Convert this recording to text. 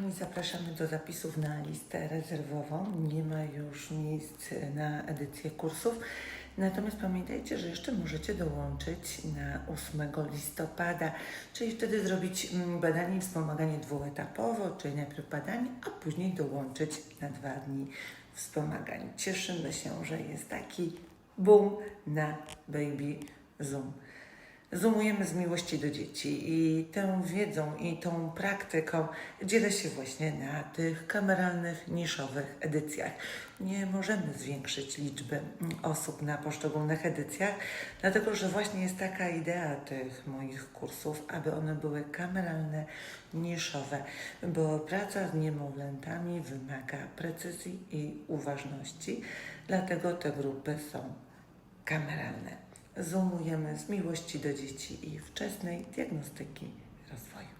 kochani, zapraszamy do zapisów na listę rezerwową. Nie ma już miejsc na edycję kursów. Natomiast pamiętajcie, że jeszcze możecie dołączyć na 8 listopada, czyli wtedy zrobić mm, badanie i wspomaganie dwuetapowo, czyli najpierw badanie, a później dołączyć na dwa dni wspomagań. Cieszymy się, że jest taki boom na Baby Zoom. Zoomujemy z miłości do dzieci i tą wiedzą i tą praktyką dzielę się właśnie na tych kameralnych, niszowych edycjach. Nie możemy zwiększyć liczby osób na poszczególnych edycjach, dlatego że właśnie jest taka idea tych moich kursów, aby one były kameralne, niszowe, bo praca z niemowlętami wymaga precyzji i uważności, dlatego te grupy są kameralne zoomujemy z miłości do dzieci i wczesnej diagnostyki rozwoju.